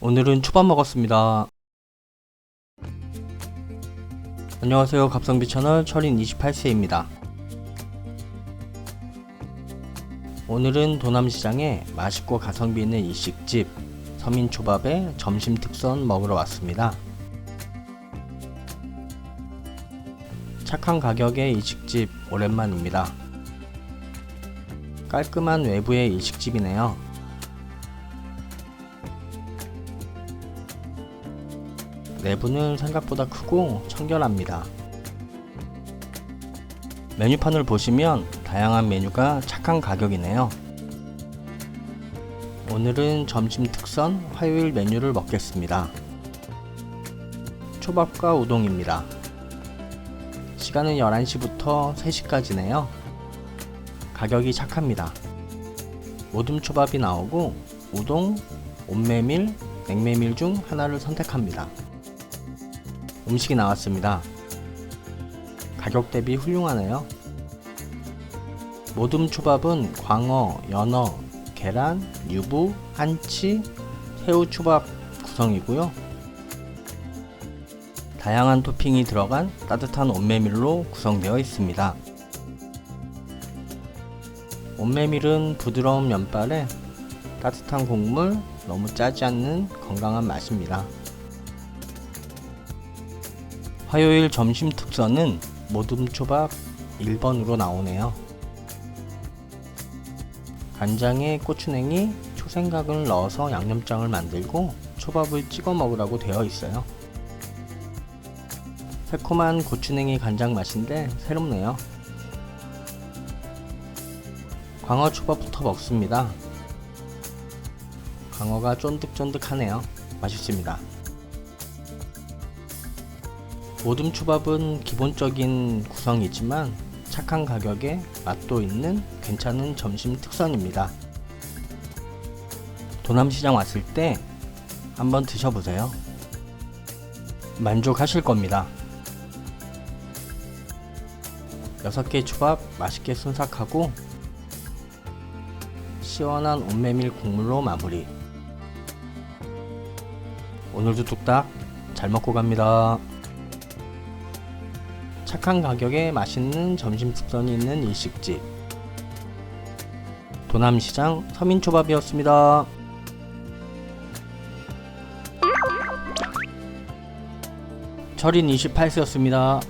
오늘은 초밥 먹었습니다. 안녕하세요. 갑성비 채널 철인 28세입니다. 오늘은 도남시장에 맛있고 가성비 있는 일식집 서민초밥의 점심 특선 먹으러 왔습니다. 착한 가격의 일식집 오랜만입니다. 깔끔한 외부의 일식집이네요. 내부는 생각보다 크고 청결합니다. 메뉴판을 보시면 다양한 메뉴가 착한 가격이네요. 오늘은 점심 특선 화요일 메뉴를 먹겠습니다. 초밥과 우동입니다. 시간은 11시부터 3시까지네요. 가격이 착합니다. 모둠 초밥이 나오고 우동, 온메밀, 냉메밀 중 하나를 선택합니다. 음식이 나왔습니다. 가격 대비 훌륭하네요. 모둠 초밥은 광어, 연어, 계란, 유부, 한치, 새우 초밥 구성이고요. 다양한 토핑이 들어간 따뜻한 온메밀로 구성되어 있습니다. 온메밀은 부드러운 면발에 따뜻한 국물, 너무 짜지 않는 건강한 맛입니다. 화요일 점심 특선은 모둠초밥 1번으로 나오네요. 간장에 고추냉이, 초생각을 넣어서 양념장을 만들고 초밥을 찍어 먹으라고 되어 있어요. 새콤한 고추냉이 간장 맛인데 새롭네요. 광어 초밥부터 먹습니다. 광어가 쫀득쫀득하네요. 맛있습니다. 모둠 초밥은 기본적인 구성이지만 착한 가격에 맛도 있는 괜찮은 점심 특선입니다. 도남시장 왔을 때 한번 드셔보세요. 만족하실 겁니다. 6개 초밥 맛있게 순삭하고 시원한 온메밀 국물로 마무리. 오늘도 뚝딱 잘 먹고 갑니다. 착한 가격에 맛있는 점심 특선이 있는 일식집 도남시장 서민초밥이었습니다. 철인 28세였습니다.